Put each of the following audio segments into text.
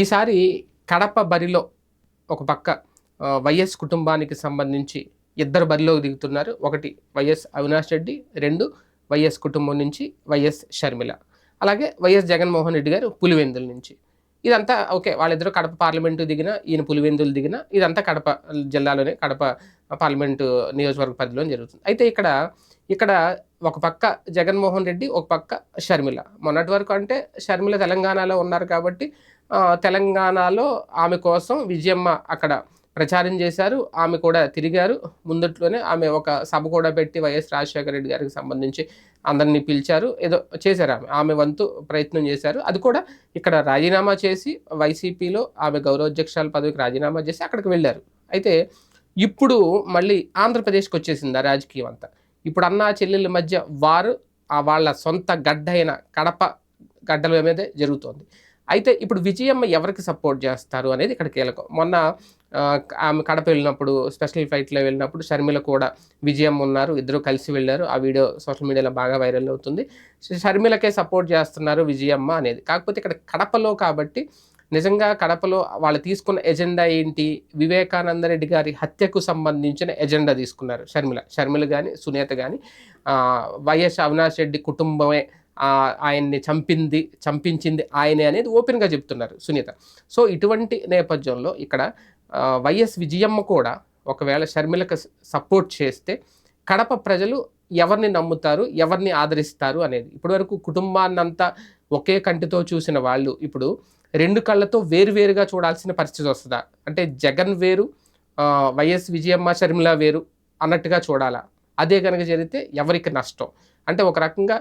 ఈసారి కడప బరిలో ఒక పక్క వైఎస్ కుటుంబానికి సంబంధించి ఇద్దరు బరిలోకి దిగుతున్నారు. ఒకటి వైఎస్ అవినాష్ రెడ్డి రెండు వైఎస్ కుటుంబం నుంచి వైఎస్ షర్మిల. అలాగే వైఎస్ జగన్మోహన్ రెడ్డి గారు పులివెందుల నుంచి. ఇదంతా ఓకే వాళ్ళిద్దరూ కడప పార్లమెంటు దిగిన ఈయన పులివెందులు దిగిన ఇదంతా కడప జిల్లాలోనే కడప పార్లమెంటు నియోజకవర్గ పరిధిలో జరుగుతుంది. అయితే ఇక్కడ ఇక్కడ ఒక పక్క జగన్మోహన్ రెడ్డి ఒక పక్క షర్మిల. మొన్నటి వరకు అంటే షర్మిల తెలంగాణలో ఉన్నారు కాబట్టి తెలంగాణలో ఆమె కోసం విజయమ్మ అక్కడ ప్రచారం చేశారు. ఆమె కూడా తిరిగారు. ముందట్లోనే ఆమె ఒక సభ కూడా పెట్టి వైఎస్ రాజశేఖర రెడ్డి గారికి సంబంధించి అందరినీ పిలిచారు. ఏదో చేశారు ఆమె. ఆమె వంతు ప్రయత్నం చేశారు. అది కూడా ఇక్కడ రాజీనామా చేసి వైసీపీలో ఆమె గౌరవాధ్యక్షాల పదవికి రాజీనామా చేసి అక్కడికి వెళ్ళారు. అయితే ఇప్పుడు మళ్ళీ ఆంధ్రప్రదేశ్కి వచ్చేసింది ఆ రాజకీయం అంతా. ఇప్పుడు అన్న చెల్లెళ్ళ మధ్య వారు ఆ వాళ్ళ సొంత గడ్డ అయిన కడప గడ్డల మీదే జరుగుతోంది. అయితే ఇప్పుడు విజయమ్మ ఎవరికి సపోర్ట్ చేస్తారు అనేది ఇక్కడ కీలకం. మొన్న ఆమె కడప వెళ్ళినప్పుడు స్పెషల్ ఫ్లైట్లో వెళ్ళినప్పుడు షర్మిల కూడా విజయమ్మ ఉన్నారు ఇద్దరు కలిసి వెళ్ళారు. ఆ వీడియో సోషల్ మీడియాలో బాగా వైరల్ అవుతుంది. షర్మిలకే సపోర్ట్ చేస్తున్నారు విజయమ్మ అనేది. కాకపోతే ఇక్కడ కడపలో కాబట్టి నిజంగా కడపలో వాళ్ళు తీసుకున్న ఎజెండా ఏంటి? వివేకానంద రెడ్డి గారి హత్యకు సంబంధించిన ఎజెండా తీసుకున్నారు షర్మిల. షర్మిల కానీ సునేత కానీ వైఎస్ అవినాష్ రెడ్డి కుటుంబమే ఆయన్ని చంపింది చంపించింది ఆయనే అనేది ఓపెన్గా చెప్తున్నారు సునీత. సో ఇటువంటి నేపథ్యంలో ఇక్కడ వైఎస్ విజయమ్మ కూడా ఒకవేళ షర్మిలకు సపోర్ట్ చేస్తే కడప ప్రజలు ఎవరిని నమ్ముతారు ఎవరిని ఆదరిస్తారు అనేది. ఇప్పటివరకు కుటుంబాన్నంతా ఒకే కంటితో చూసిన వాళ్ళు ఇప్పుడు రెండు కళ్ళతో వేరువేరుగా చూడాల్సిన పరిస్థితి వస్తుందా? అంటే జగన్ వేరు వైఎస్ విజయమ్మ షర్మిల వేరు అన్నట్టుగా చూడాలా? అదే కనుక జరిగితే ఎవరికి నష్టం? అంటే ఒక రకంగా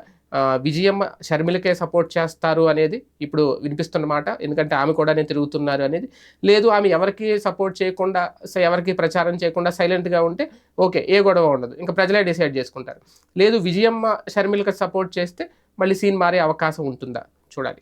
విజయం విజయమ్మ షర్మిలకే సపోర్ట్ చేస్తారు అనేది ఇప్పుడు వినిపిస్తున్నమాట ఎందుకంటే ఆమె కూడా నేను తిరుగుతున్నారు అనేది. లేదు ఆమె ఎవరికి సపోర్ట్ చేయకుండా ఎవరికి ప్రచారం చేయకుండా సైలెంట్గా ఉంటే ఓకే ఏ గొడవ ఉండదు. ఇంకా ప్రజలే డిసైడ్ చేసుకుంటారు. లేదు విజయమ్మ షర్మిలకి సపోర్ట్ చేస్తే మళ్ళీ సీన్ మారే అవకాశం ఉంటుందా? చూడాలి.